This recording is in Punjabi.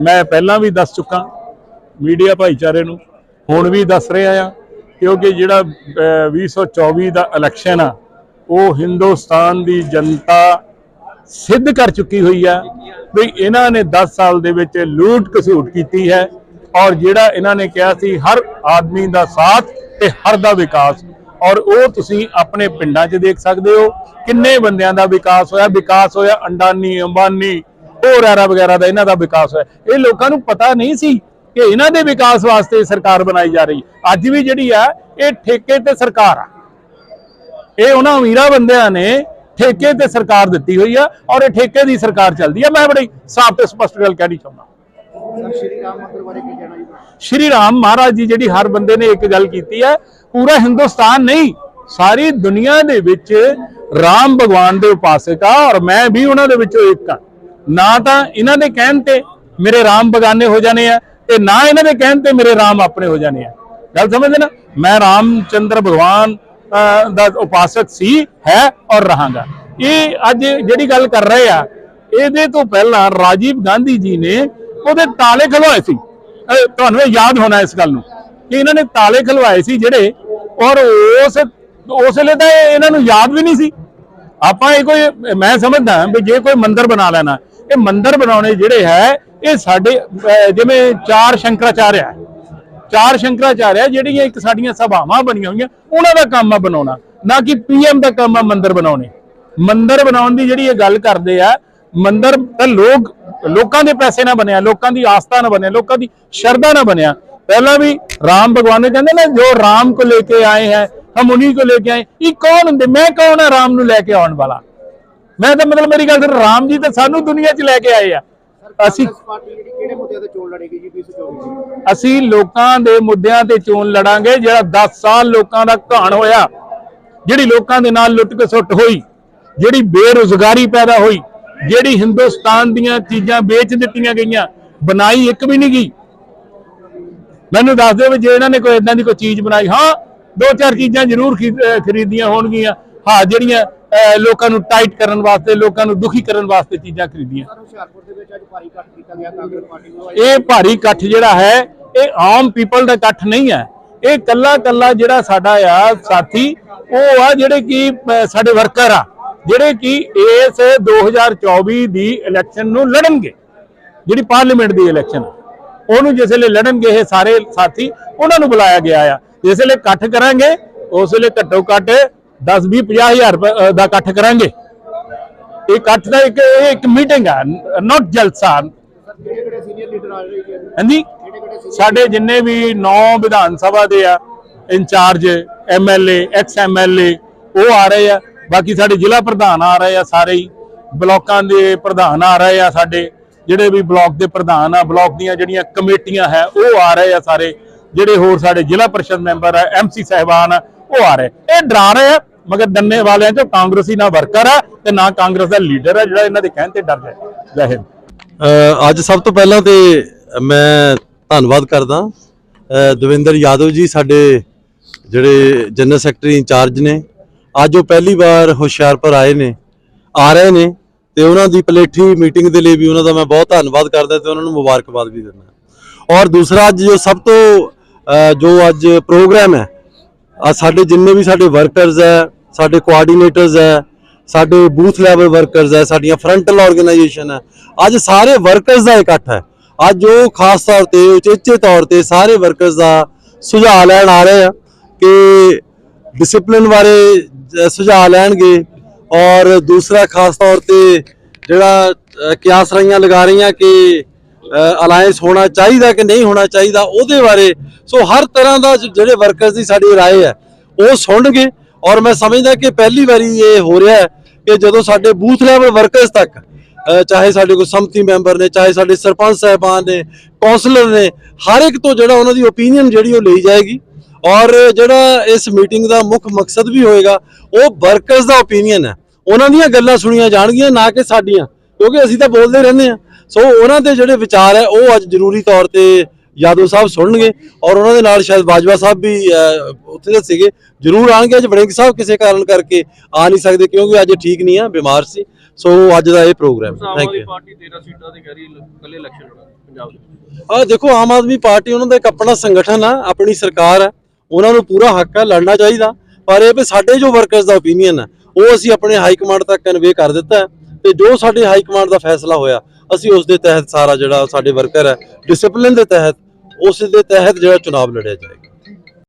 ਮੈਂ ਪਹਿਲਾਂ ਵੀ ਦੱਸ ਚੁੱਕਾ ਮੀਡੀਆ ਭਾਈਚਾਰੇ ਨੂੰ ਹੁਣ ਵੀ ਦੱਸ ਰਿਹਾ ਆ ਕਿਉਂਕਿ ਜਿਹੜਾ ਅਹ, 2024 ਦਾ ਇਲੈਕਸ਼ਨ ਆ ਉਹ ਹਿੰਦੁਸਤਾਨ ਦੀ ਜਨਤਾ ਸਿੱਧ ਕਰ ਚੁੱਕੀ ਹੋਈ ਆ ਵੀ ਇਹਨਾਂ ਨੇ 10 ਸਾਲ ਦੇ ਵਿੱਚ ਲੂਟ ਕਸੂਟ ਕੀਤੀ ਹੈ ਔਰ ਜਿਹੜਾ ਇਹਨਾਂ ਨੇ ਕਿਹਾ ਸੀ ਹਰ ਆਦਮੀ ਦਾ ਸਾਥ ਤੇ ਹਰ ਦਾ ਵਿਕਾਸ। ਔਰ ਉਹ ਤੁਸੀਂ ਆਪਣੇ ਪਿੰਡਾਂ 'ਚ ਦੇਖ ਸਕਦੇ ਹੋ ਕਿੰਨੇ ਬੰਦਿਆਂ ਦਾ ਵਿਕਾਸ ਹੋਇਆ ਵਿਕਾਸ ਹੋਇਆ ਅੰਡਾਨੀ ਅੰਬਾਨੀ ਹੋਰ ਐਰਾ ਵਗੈਰਾ ਦਾ ਇਹਨਾਂ ਦਾ ਵਿਕਾਸ ਹੋਇਆ। ਇਹ ਲੋਕਾਂ ਨੂੰ ਪਤਾ ਨਹੀਂ ਸੀ ਕਿ ਇਹਨਾਂ ਦੇ ਵਿਕਾਸ ਵਾਸਤੇ ਸਰਕਾਰ ਬਣਾਈ ਜਾ ਰਹੀ। ਅੱਜ ਵੀ ਜਿਹੜੀ ਆ, ਇਹ ਠੇਕੇ ਤੇ ਸਰਕਾਰ ਆ। ਇਹ ਉਹਨਾਂ ਅਮੀਰਾਂ ਬੰਦਿਆਂ ਨੇ ਠੇਕੇ ਤੇ ਸਰਕਾਰ ਦਿੱਤੀ ਹੋਈ ਆ ਔਰ ਇਹ ਠੇਕੇ ਦੀ ਸਰਕਾਰ ਚੱਲਦੀ ਆ। ਮੈਂ ਬੜੀ ਸਾਫ਼ ਤੇ ਸਪਸ਼ਟ ਗੱਲ ਕਹਿਣੀ ਚਾਹੁੰਦਾ। ਸ਼੍ਰੀ ਰਾਮ ਸ਼੍ਰੀ ਰਾਮ ਮਹਾਰਾਜ ਜੀ ਜਿਹੜੀ ਹਰ ਬੰਦੇ ਨੇ ਇੱਕ ਗੱਲ ਕੀਤੀ ਹੈ ਪੂਰਾ ਹਿੰਦੁਸਤਾਨ ਨਹੀਂ, ਸਾਰੀ ਦੁਨੀਆ ਦੇ ਵਿੱਚ ਰਾਮ ਭਗਵਾਨ ਦੇ ਉਪਾਸਕ ਆ ਔਰ ਮੈਂ ਵੀ ਉਹਨਾਂ ਦੇ ਵਿੱਚੋਂ ਇੱਕ ਆ। ਨਾ ਤਾਂ ਇਹਨਾਂ ਦੇ ਕਹਿਣ ਤੇ ਮੇਰੇ ਰਾਮ ਬਗਾਨੇ ਹੋ ਜਾਣੇ ਆ ਤੇ ਨਾ ਇਹਨਾਂ ਦੇ ਕਹਿਣ ਤੇ ਮੇਰੇ ਰਾਮ ਆਪਣੇ ਹੋ ਜਾਣੇ ਆ। ਗੱਲ ਸਮਝਦੇ ਨਾ? ਮੈਂ ਰਾਮਚੰਦਰ ਭਗਵਾਨ ਅਹ, ਦਾ ਉਪਾਸਕ ਸੀ ਹੈ ਔਰ ਰਹਾਂਗਾ। ਇਹ ਅੱਜ ਜਿਹੜੀ ਗੱਲ ਕਰ ਰਹੇ ਆ ਇਹਦੇ ਤੋਂ ਪਹਿਲਾਂ ਰਾਜੀਵ ਗਾਂਧੀ ਜੀ ਨੇ ਉਹਦੇ ਤਾਲੇ ਖਲਵਾਏ ਸੀ। ਤੁਹਾਨੂੰ ਇਹ ਯਾਦ ਹੋਣਾ ਇਸ ਗੱਲ ਨੂੰ ਕਿ ਇਹਨਾਂ ਨੇ ਤਾਲੇ ਖਲਵਾਏ ਸੀ ਜਿਹੜੇ ਔਰ ਉਸ ਉਸ ਵੇਲੇ ਤਾਂ ਇਹਨਾਂ ਨੂੰ ਯਾਦ ਵੀ ਨਹੀਂ ਸੀ। ਆਪਾਂ ਇਹ ਕੋਈ ਮੈਂ ਸਮਝਦਾ ਵੀ ਜੇ ਕੋਈ ਮੰਦਿਰ ਬਣਾ ਲੈਣਾ ਇਹ ਮੰਦਰ ਬਣਾਉਣੇ ਜਿਹੜੇ ਹੈ, ਇਹ ਸਾਡੇ ਜਿਵੇਂ ਚਾਰ ਸ਼ੰਕਰਾਚਾਰਿਆ ਚਾਰ ਸ਼ੰਕਰਾਚਾਰਿਆ ਜਿਹੜੀਆਂ ਇੱਕ ਸਾਡੀਆਂ ਸਭਾਵਾਂ ਬਣੀਆਂ ਹੋਈਆਂ, ਉਹਨਾਂ ਦਾ ਕੰਮ ਆ ਬਣਾਉਣਾ। ਨਾ ਕਿ ਪੀਐਮ ਦਾ ਕੰਮ ਆ ਮੰਦਰ ਬਣਾਉਣੇ। ਮੰਦਰ ਬਣਾਉਣ ਦੀ ਜਿਹੜੀ ਇਹ ਗੱਲ ਕਰਦੇ ਆ, ਮੰਦਰ ਤਾਂ ਲੋਕ, ਲੋਕਾਂ ਦੇ ਪੈਸੇ ਨਾ ਬਣਿਆ, ਲੋਕਾਂ ਦੀ ਆਸਥਾ ਨਾ ਬਣਿਆ, ਲੋਕਾਂ ਦੀ ਸ਼ਰਧਾ ਨਾ ਬਣਿਆ। ਪਹਿਲਾਂ ਵੀ ਰਾਮ ਭਗਵਾਨ ਨੇ ਕਹਿੰਦੇ ਨਾ, ਜੋ ਰਾਮ ਕੋ ਲੈ ਕੇ ਆਏ ਹੈ, ਹਮ ਉਨੀ ਕੋ ਲੈ ਕੇ ਆਏ, ਇਹ ਕੌਣ ਹੁੰਦੇ? ਮੈਂ ਕੌਣ ਆ ਰਾਮ ਨੂੰ ਲੈ ਕੇ ਆਉਣ ਵਾਲਾ? ਮੈਂ ਤਾਂ ਮਤਲਬ ਮੇਰੀ ਗੱਲ ਤੇ ਰਾਮ ਜੀ ਤਾਂ ਸਾਨੂੰ ਦੁਨੀਆ 'ਚ ਲੈ ਕੇ ਆਏ ਆ। ਅਸੀਂ ਪਾਰਟੀ ਜਿਹੜੀ ਕਿਹੜੇ ਮੁੱਦਿਆਂ ਤੇ ਚੋਣ ਲੜੇਗੀ ਜੀ 2024 ਚ ਅਸੀਂ ਲੋਕਾਂ ਦੇ ਮੁੱਦਿਆਂ ਤੇ ਚੋਣ ਲੜਾਂਗੇ ਜਿਹੜਾ 10 ਸਾਲ ਲੋਕਾਂ ਦਾ ਘਾਣ ਹੋਇਆ ਜਿਹੜੀ ਲੋਕਾਂ ਦੇ ਨਾਲ ਲੁੱਟ ਖਸੁੱਟ ਹੋਈ ਜਿਹੜੀ ਬੇਰੁਜ਼ਗਾਰੀ ਪੈਦਾ ਹੋਈ ਜਿਹੜੀ ਹਿੰਦੁਸਤਾਨ ਦੀਆਂ ਚੀਜ਼ਾਂ ਵੇਚ ਦਿੱਤੀਆਂ ਗਈਆਂ ਬਣਾਈ ਇੱਕ ਵੀ ਨਹੀਂ ਗਈ। ਮੈਨੂੰ ਦੱਸ ਦਿਓ ਵੀ ਜੇ ਇਹਨਾਂ ਨੇ ਕੋਈ ਇਦਾਂ ਦੀ ਕੋਈ ਚੀਜ਼ ਬਣਾਈ ਹਾਂ ਦੋ ਚਾਰ ਚੀਜ਼ਾਂ ਜ਼ਰੂਰ ਖਰੀਦੀਆਂ ਹੋਣਗੀਆਂ ਹਾਂ ਜਿਹੜੀਆਂ ਲੋਕਾਂ ਨੂੰ ਟਾਈਟ ਕਰਨ ਵਾਸਤੇ ਲੋਕਾਂ ਨੂੰ ਦੁਖੀ ਕਰਨ ਵਾਸਤੇ ਚੀਜ਼ਾਂ ਖਰੀਦੀਆਂ। ਸਰ ਹੁਸ਼ਿਆਰਪੁਰ ਦੇ ਵਿੱਚ ਅੱਜ ਭਾਰੀ ਇਕੱਠ ਕੀਤਾ ਗਿਆ ਕਾਂਗਰਸ ਪਾਰਟੀ ਵੱਲੋਂ ਇਹ ਭਾਰੀ ਇਕੱਠ ਜਿਹੜਾ ਹੈ ਇਹ ਆਮ ਪੀਪਲ ਦਾ ਇਕੱਠ ਨਹੀਂ ਹੈ। ਇਹ ਕੱਲਾ ਕੱਲਾ ਜਿਹੜਾ ਸਾਡਾ ਆ ਸਾਥੀ ਉਹ ਆ ਜਿਹੜੇ ਕਿ ਸਾਡੇ ਵਰਕਰ ਆ ਜਿਹੜੇ ਕਿ ਇਸ 2024 ਦੀ ਇਲੈਕਸ਼ਨ ਨੂੰ ਲੜਨਗੇ ਜਿਹੜੀ ਪਾਰਲੀਮੈਂਟ ਦੀ ਇਲੈਕਸ਼ਨ ਉਹਨੂੰ ਜਿਸ ਵੇਲੇ ਲੜਨਗੇ ਇਹ ਸਾਰੇ ਸਾਥੀ ਉਹਨਾਂ ਨੂੰ ਬੁਲਾਇਆ ਗਿਆ ਆ। ਜਿਸ ਵੇਲੇ ਇਕੱਠ ਕਰਾਂਗੇ ਉਸ ਵੇਲੇ ਘੱਟੋ ਘੱਟ 10 20 50 ਹਜ਼ਾਰ ਰੁਪਏ, ਦਾ ਇਕੱਠ ਕਰਾਂਗੇ। ਇਹ ਇਕੱਠ ਦਾ ਇੱਕ ਇਹ ਇੱਕ ਮੀਟਿੰਗ ਆ ਨਾਟ ਜਲਸਾ ਹਾਂਜੀ? ਸਾਡੇ ਜਿੰਨੇ ਵੀ 9 ਵਿਧਾਨ ਸਭਾ ਦੇ ਆ ਇੰਚਾਰਜ ਐਮਐਲਏ ਐਕਸ ਐਮਐਲਏ ਉਹ ਆ ਰਹੇ ਆ। ਬਾਕੀ ਸਾਡੇ ਜ਼ਿਲ੍ਹਾ ਪ੍ਰਧਾਨ ਆ ਰਹੇ ਆ ਸਾਰੇ ਹੀ। ਬਲਾਕਾਂ ਦੇ ਪ੍ਰਧਾਨ ਆ ਰਹੇ ਆ ਸਾਡੇ। ਜਿਹੜੇ ਵੀ ਬਲਾਕ ਦੇ ਪ੍ਰਧਾਨ ਆ ਬਲਾਕ ਦੀਆਂ ਜਿਹੜੀਆਂ ਕਮੇਟੀਆਂ ਹੈ ਉਹ ਆ ਰਹੇ ਆ ਸਾਰੇ। ਜਿਹੜੇ ਹੋਰ ਸਾਡੇ ਜ਼ਿਲ੍ਹਾ ਪਰਿਸ਼ਦ ਮੈਂਬਰ ਆ ਐਮਸੀ ਸਹਿਬਾਨ ਆ ਉਹ ਆ ਰਹੇ। ਇਹ ਡਰਾ ਰਹੇ ਆ। ਮਗਰ ਡੰਨੇ ਵਾਲਿਆਂ ਚੋਂ ਕਾਂਗਰਸੀ ਨਾ ਵਰਕਰ ਆ ਤੇ ਨਾ ਕਾਂਗਰਸ ਦਾ ਲੀਡਰ ਆ ਜਿਹੜਾ ਇਹਨਾਂ ਦੇ ਕਹਿਣ ਤੇ ਡਰ ਰਿਹਾ ਜੈ ਅੱਜ ਸਭ ਤੋਂ ਪਹਿਲਾਂ ਤੇ ਮੈਂ ਧੰਨਵਾਦ ਕਰਦਾ। ਦਵਿੰਦਰ ਯਾਦਵ ਜੀ ਸਾਡੇ ਜਿਹੜੇ ਜਨਰਲ ਸੈਕਟਰੀ ਇੰਚਾਰਜ ਨੇ। ਅੱਜ ਉਹ ਪਹਿਲੀ ਵਾਰ ਹੁਸ਼ਿਆਰਪੁਰ ਆਏ ਨੇ, ਆ ਰਹੇ ਨੇ ਤੇ ਉਹਨਾਂ ਦੀ ਪਲੇਠੀ ਮੀਟਿੰਗ ਦੇ ਲਈ ਵੀ ਉਹਨਾਂ ਦਾ ਮੈਂ ਬਹੁਤ ਧੰਨਵਾਦ ਕਰਦਾ ਤੇ ਉਹਨਾਂ ਨੂੰ ਮੁਬਾਰਕਬਾਦ ਵੀ ਦਿੰਦਾ। ਔਰ ਦੂਸਰਾ ਅੱਜ ਜੋ ਸਭ ਤੋਂ ਜੋ ਅੱਜ ਪ੍ਰੋਗਰਾਮ ਹੈ ਆ ਸਾਡੇ ਜਿੰਨੇ ਵੀ ਸਾਡੇ ਵਰਕਰਸ ਹੈ ਸਾਡੇ ਕੋਆਰਡੀਨੇਟਰਸ ਹੈ ਸਾਡੇ ਬੂਥ ਲੈਵਲ ਵਰਕਰਸ ਹੈ ਸਾਡੀਆਂ ਫਰੰਟਲ ਆਰਗੇਨਾਈਜੇਸ਼ਨ ਹੈ ਅੱਜ ਸਾਰੇ ਵਰਕਰਸ ਦਾ ਇਕੱਠ ਹੈ। ਅੱਜ ਉਹ ਖਾਸ ਤੌਰ ਤੇ ਉਚੇਚੇ ਤੌਰ ਤੇ ਸਾਰੇ ਵਰਕਰਸ ਦਾ ਸੁਝਾਅ ਲੈਣ ਆ ਰਹੇ ਆ ਕਿ ਡਿਸਪਲਿਨ ਬਾਰੇ ਸੁਝਾਅ ਲੈਣਗੇ ਔਰ ਦੂਸਰਾ ਖਾਸ ਤੌਰ ਤੇ ਜਿਹੜਾ ਅ, ਕਿਆਸ ਰਹੀਆਂ ਲਗਾ ਰਹੀਆਂ ਕਿ ਅਲਾਈਅੰਸ ਹੋਣਾ ਚਾਹੀਦਾ ਕਿ ਨਹੀਂ ਹੋਣਾ ਚਾਹੀਦਾ ਉਹਦੇ ਬਾਰੇ ਸੋ ਹਰ ਤਰ੍ਹਾਂ ਦਾ ਜ- ਜਿਹੜੇ ਵਰਕਰਸ ਦੀ ਸਾਡੀ رائے ਹੈ ਉਹ ਸੁਣਨਗੇ ਔਰ ਮੈਂ ਸਮਝਦਾ ਕਿ ਪਹਿਲੀ ਵਾਰੀ ਇਹ ਹੋ ਰਿਹਾ ਹੈ ਕਿ ਜਦੋਂ ਸਾਡੇ ਬੂਥ ਲੈਵਲ ਵਰਕਰਸ ਤੱਕ ਅ, ਚਾਹੇ ਸਾਡੇ ਕੋਈ ਸੰਮਤੀ ਮੈਂਬਰ ਨੇ ਚਾਹੇ ਸਾਡੇ ਸਰਪੰਚ ਸਾਹਿਬਾਨ ਨੇ ਕੌਂਸਲਰ ਨੇ ਹਰ ਇੱਕ ਤੋਂ ਜਿਹੜਾ ਉਹਨਾਂ ਦੀ ਓਪੀਨੀਅਨ ਜਿਹੜੀ ਉਹ ਲਈ ਜਾਏਗੀ ਔਰ ਜਿਹੜਾ ਇਸ ਮੀਟਿੰਗ ਦਾ ਮੁੱਖ ਮਕਸਦ ਵੀ ਹੋਏਗਾ ਉਹ ਵਰਕਰਸ ਦਾ ਓਪੀਨੀਅਨ ਹੈ ਉਹਨਾਂ ਦੀਆਂ ਗੱਲਾਂ ਸੁਣੀਆਂ ਜਾਣਗੀਆਂ ਨਾ ਕਿ ਸਾਡੀਆਂ ਕਿਉਂਕਿ ਅਸੀਂ ਤਾਂ ਬੋਲਦੇ ਰਹਿੰਦੇ ਆ ਸੋ ਉਹਨਾਂ ਦੇ ਜਿਹੜੇ ਵਿਚਾਰ ਹੈ ਉਹ ਅੱਜ ਜ਼ਰੂਰੀ ਤੌਰ ਤੇ ਯਾਦਵ ਸਾਹਿਬ ਸੁਣਨਗੇ ਔਰ ਉਹਨਾਂ ਦੇ ਨਾਲ ਸ਼ਾਇਦ ਬਾਜਵਾ ਸਾਹਿਬ ਵੀ ਉੱਥੇ ਦੇ ਸੀਗੇ। ਜ਼ਰੂਰ ਆਣਗੇ ਅੱਜ ਵੜਿੰਗ ਸਾਹਿਬ ਕਿਸੇ ਕਾਰਨ ਕਰਕੇ ਆ ਨਹੀਂ ਸਕਦੇ ਕਿਉਂਕਿ ਅੱਜ ਠੀਕ ਨਹੀਂ ਆ ਬਿਮਾਰ ਸੀ। ਸੋ ਅੱਜ ਦਾ ਇਹ ਪ੍ਰੋਗਰਾਮ। ਥੈਂਕ ਯੂ ਪਾਰਟੀ 13 ਸੀਟਾਂ ਤੇ ਕਹਿ ਰਹੀ ਹੈ ਇਕੱਲੇ ਇਲੈਕਸ਼ਨ ਲੜਨਾ ਪੰਜਾਬ ਦੇ ਵਿੱਚ। ਆ ਦੇਖੋ ਆਮ ਆਦਮੀ ਪਾਰਟੀ ਉਹਨਾਂ ਦਾ ਇੱਕ ਆਪਣਾ ਸੰਗਠਨ ਆ ਆਪਣੀ ਸਰਕਾਰ ਹੈ ਉਹਨਾਂ ਨੂੰ ਪੂਰਾ ਹੱਕ ਹੈ ਲੜਨਾ ਚਾਹੀਦਾ। ਪਰ ਇਹ ਵੀ ਸਾਡੇ ਜੋ ਵਰਕਰਸ ਦਾ ਓਪੀਨੀਅਨ ਹੈ ਉਹ ਅਸੀਂ ਆਪਣੇ ਹਾਈ ਕਮਾਂਡ ਤੱਕ ਕਨਵੇ ਕਰ ਦਿੱਤਾ ਤੇ ਜੋ ਸਾਡੇ ਹਾਈ ਕਮਾਂਡ ਦਾ ਫੈਸਲਾ ਹੋਇਆ ਅਸੀਂ ਉਸ ਦੇ ਤਹਿਤ ਸਾਰਾ ਜਿਹੜਾ ਸਾਡੇ ਵਰਕਰ ਹੈ ਡਿਸਪਲਿਨ ਦੇ ਤਹਿਤ, ਉਸ ਦੇ ਤਹਿਤ ਜਿਹੜਾ ਚੁਣਾਵ ਲੜਿਆ ਜਾਏਗਾ।